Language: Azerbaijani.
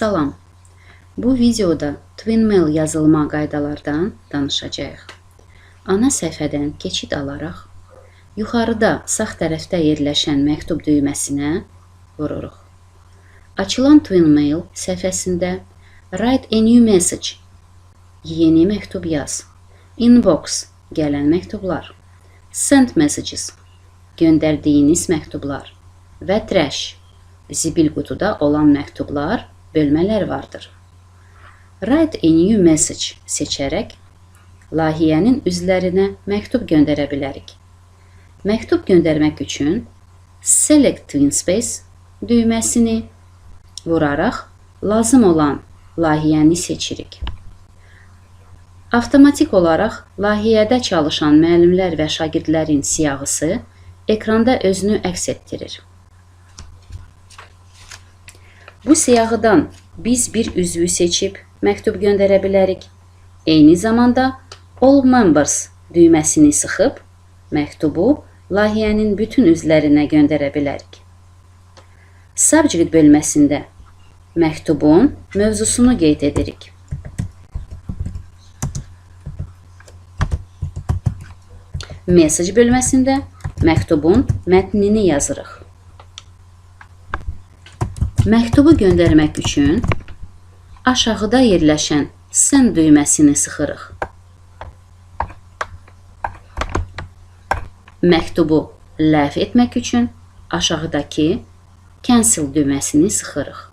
Salam. Bu videoda Twinmail yazılma qaydalardan danışacağıq. Ana səhifədən keçid alaraq yuxarıda sağ tərəfdə yerləşən məktub düyməsinə vururuq. Açılan Twinmail səhifəsində Write a new message yeni məktub yaz. Inbox gələn məktublar. Send messages göndərdiyiniz məktublar və trash zibil qutuda olan məktublar bölmələr vardır. Write a new message seçərək layihənin üzvlərinə məktub göndərə bilərik. Məktub göndərmək üçün Select TwinSpace düyməsini vuraraq lazım olan layihəni seçirik. Avtomatik olaraq layihədə çalışan müəllimlər və şagirdlərin siyahısı ekranda özünü əks etdirir. Bu siyahıdan biz bir üzvü seçib məktub göndərə bilərik. Eyni zamanda All Members düyməsini sıxıb məktubu layihənin bütün üzvlərinə göndərə bilərik. Subject bölməsində məktubun mövzusunu qeyd edirik. Message bölməsində məktubun mətnini yazırıq. Məktubu göndərmək üçün aşağıda yerləşən Send düyməsini sıxırıq. Məktubu ləğv etmək üçün aşağıdakı Cancel düyməsini sıxırıq.